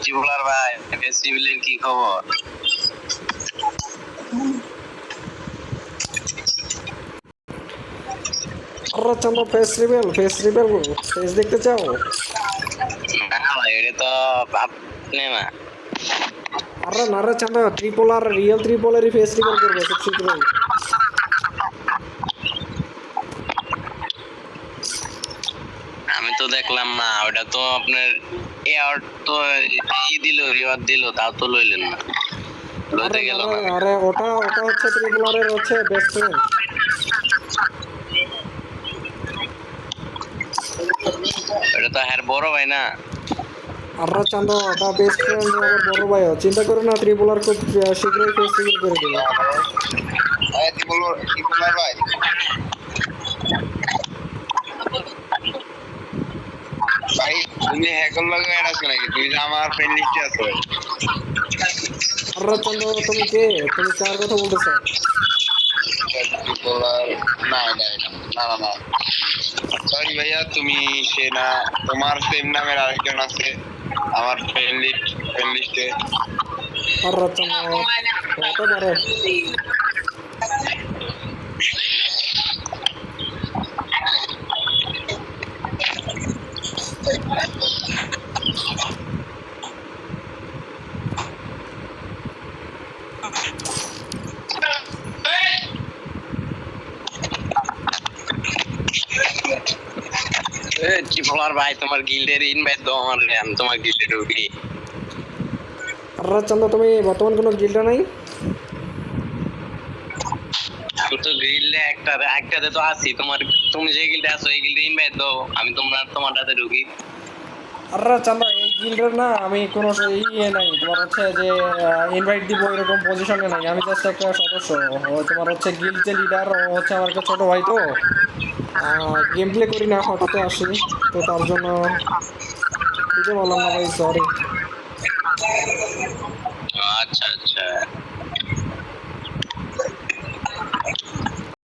ত্রিপুলার ভাই ফেস্টিভ্যালের কি খবর? আরে চলো ফেস রিভেল ফেস দেখতে চাও? না ভাই এটা তো আপনি না আরে না রে চান্দা ত্রিপোলার রিয়েল ত্রিপোলারই ফেস রিভেল করবে খুব আমি তো দেখলাম না ওটা তো আপনার এয়ার তো ই দিল রিওয়ার্ড দিল তাও তো লইলেন না। লইতে গেল না আরে ওটা ওটা হচ্ছে ত্রিপোলারের হচ্ছে বেস্ট ফ্রেন্ড ওটা তো হ্যার বড় ভাই না? আরে চান্দা ওটা বেস্ট ফ্রেন্ড আমার বড় ভাইও চিন্তা করো না ত্রিপোলার খুব শীঘ্রই ফেস করে দেবে। এই ত্রিপুলার ত্রিপুলার ভাই ভাই তুমি হ্যাকর লগে আছো নাকি? তুমি আমার ফ্রেন্ড লিস্টে আছো। আরে চান্দা তুমি কে? তুমি কার কথা বলতেছো? ত্রিপুলার না না না না না সরি ভাইয়া তুমি সে না তোমার সেম নামের আরেকজন আছে আমার ফ্রেন্ড লিস্ট ফ্রেন্ড লিস্টে পারে ভাই? তোমার গিল্ডের ইনভাইট দাও আমার আমি তোমার গিল্ডে ঢুকি। আরে চান্দা তুমি বর্তমান কোনো গিল্ডা নাই? আমি তো গিল্ডে একটা একটাতে তো আছি। তোমার তুমি যে গিল্ডে আছো এই গিল্ডে ইনভাইট দাও। আমি তোমার তোমারটাতে ঢুকি। আরে চান্দা এই গিল্ডের না আমি কোনো ইয়ে নাই। তোমার হচ্ছে যে ইনভাইট দিব এরকম পজিশনে নাই। আমি জাস্ট একটা সদস্য। তোমার হচ্ছে গিল্ড যে লিডার ও হচ্ছে আমার একটা ছোট ভাই তো। গেম প্লে করি না হঠাৎ আসি। তো তার জন্য দিতে বললাম না ভাই সরি আচ্ছা আচ্ছা।